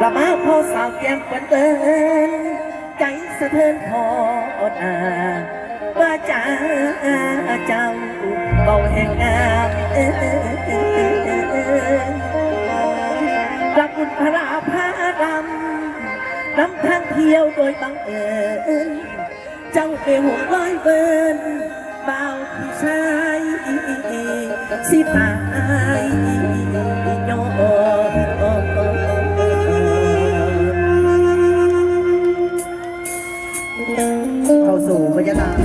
ประมาพอสาวแก้มเปินเปิ้นใจสะเทือนพออดอาว่าจ้าเจ้าเบาแห่งงามรักบุญพระพารำนำทางเที่ยวโดยบังเอิญเจ้าไปห่วงร้อยเบินบ่าวผู้ชายสิตาย เข้าสู่บรรยากาศ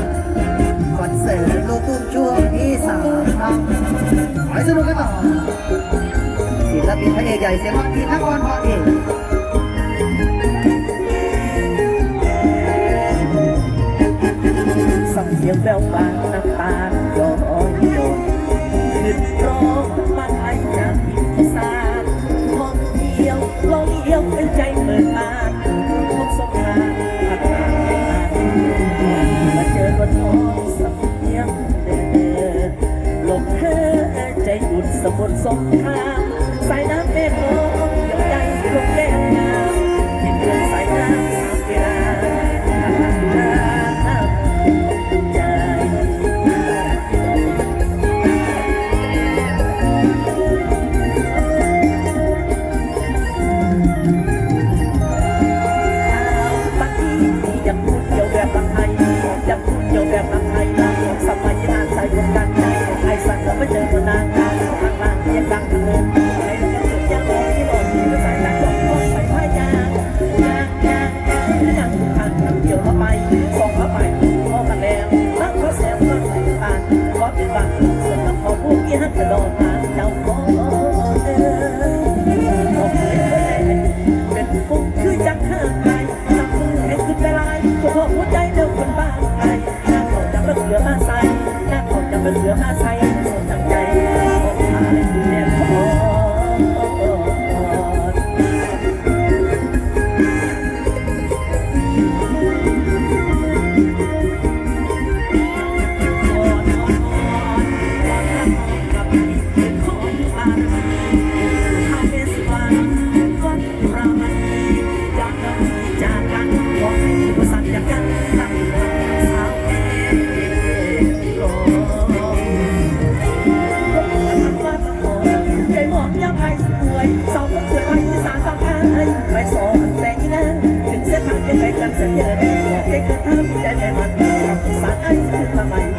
คอนเสิร์ตลูกทุ่งช่วงที่สามครับไปสนุกกันต่อศิลปินพระเอกใหญ่เสียงฮอตที่นครพรเอกสังเสียงแววฟ้าน้ำตาย้อยโยนขึ้นร้อง อุดสมุนสงคราม สือผ้าใสหน้าขอดจัเป็นเสือผ้าใส ใจจำเสียเด็กเด็กทำใจใจมันสายอทำไม